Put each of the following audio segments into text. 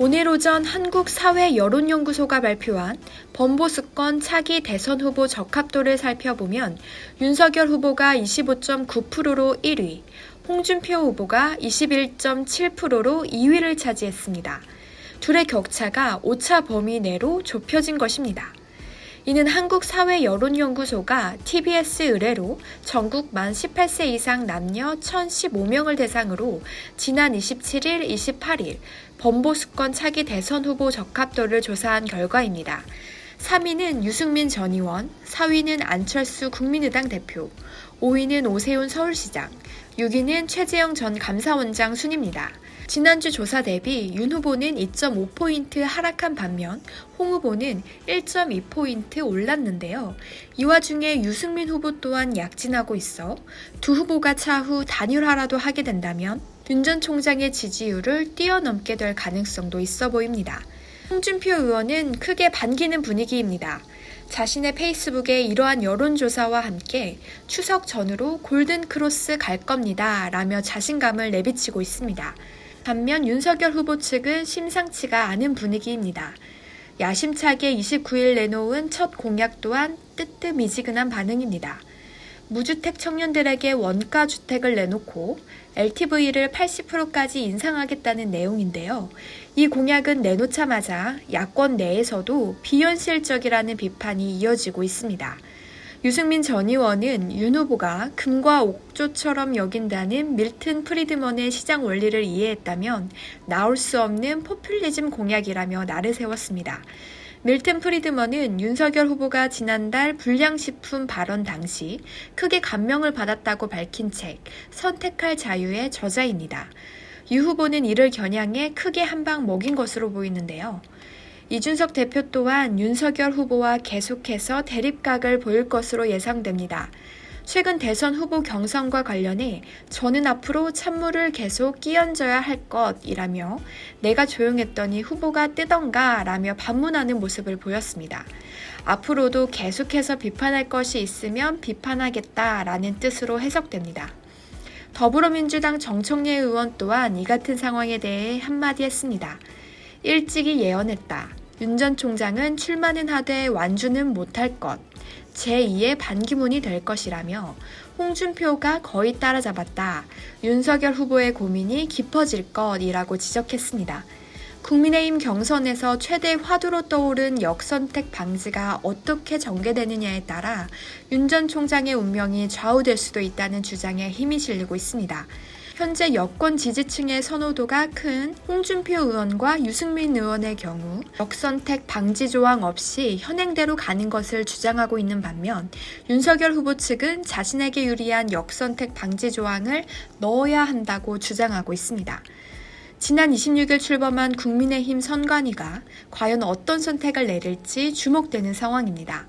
오늘 오전 한국사회여론연구소가 발표한 범보수권 차기 대선 후보 적합도를 살펴보면 윤석열 후보가 25.9%로 1위, 홍준표 후보가 21.7%로 2위를 차지했습니다. 둘의 격차가 오차 범위 내로 좁혀진 것입니다. 이는 한국사회여론연구소가 TBS 의뢰로 전국 만 18세 이상 남녀 1,015명을 대상으로 지난 27일, 28일 범보수권 차기 대선 후보 적합도를 조사한 결과입니다. 3위는 유승민 전 의원, 4위는 안철수 국민의당 대표, 5위는 오세훈 서울시장, 6위는 최재형 전 감사원장 순입니다. 지난주 조사 대비 윤 후보는 2.5포인트 하락한 반면 홍 후보는 1.2포인트 올랐는데요. 이 와중에 유승민 후보 또한 약진하고 있어 두 후보가 차후 단일화라도 하게 된다면 윤 전 총장의 지지율을 뛰어넘게 될 가능성도 있어 보입니다. 홍준표 의원은 크게 반기는 분위기입니다. 자신의 페이스북에 이러한 여론조사와 함께 추석 전으로 골든 크로스 갈 겁니다. 라며 자신감을 내비치고 있습니다. 반면 윤석열 후보 측은 심상치가 않은 분위기입니다. 야심차게 29일 내놓은 첫 공약 또한 뜨뜻미지근한 반응입니다. 무주택 청년들에게 원가 주택을 내놓고 LTV를 80%까지 인상하겠다는 내용인데요. 이 공약은 내놓자마자 야권 내에서도 비현실적이라는 비판이 이어지고 있습니다. 유승민 전 의원은 윤 후보가 금과 옥조처럼 여긴다는 밀튼 프리드먼의 시장 원리를 이해했다면 나올 수 없는 포퓰리즘 공약이라며 날을 세웠습니다. 밀튼 프리드먼은 윤석열 후보가 지난달 불량식품 발언 당시 크게 감명을 받았다고 밝힌 책 선택할 자유의 저자입니다. 유 후보는 이를 겨냥해 크게 한 방 먹인 것으로 보이는데요. 이준석 대표 또한 윤석열 후보와 계속해서 대립각을 보일 것으로 예상됩니다. 최근 대선 후보 경선과 관련해 저는 앞으로 찬물을 계속 끼얹어야 할 것이라며 내가 조용했더니 후보가 뜨던가 라며 반문하는 모습을 보였습니다. 앞으로도 계속해서 비판할 것이 있으면 비판하겠다 라는 뜻으로 해석됩니다. 더불어민주당 정청래 의원 또한 이 같은 상황에 대해 한마디 했습니다. 일찍이 예언했다. 윤 전 총장은 출마는 하되 완주는 못할 것. 제2의 반기문이 될 것이라며 홍준표가 거의 따라잡았다. 윤석열 후보의 고민이 깊어질 것이라고 지적했습니다. 국민의힘 경선에서 최대 화두로 떠오른 역선택 방지가 어떻게 전개되느냐에 따라 윤 전 총장의 운명이 좌우될 수도 있다는 주장에 힘이 실리고 있습니다. 현재 여권 지지층의 선호도가 큰 홍준표 의원과 유승민 의원의 경우 역선택 방지 조항 없이 현행대로 가는 것을 주장하고 있는 반면 윤석열 후보 측은 자신에게 유리한 역선택 방지 조항을 넣어야 한다고 주장하고 있습니다. 지난 26일 출범한 국민의힘 선관위가 과연 어떤 선택을 내릴지 주목되는 상황입니다.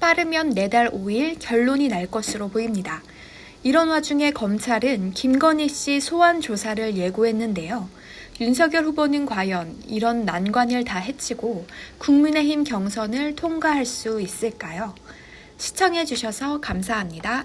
빠르면 내달 5일 결론이 날 것으로 보입니다. 이런 와중에 검찰은 김건희 씨 소환 조사를 예고했는데요. 윤석열 후보는 과연 이런 난관을 다 해치고 국민의힘 경선을 통과할 수 있을까요? 시청해주셔서 감사합니다.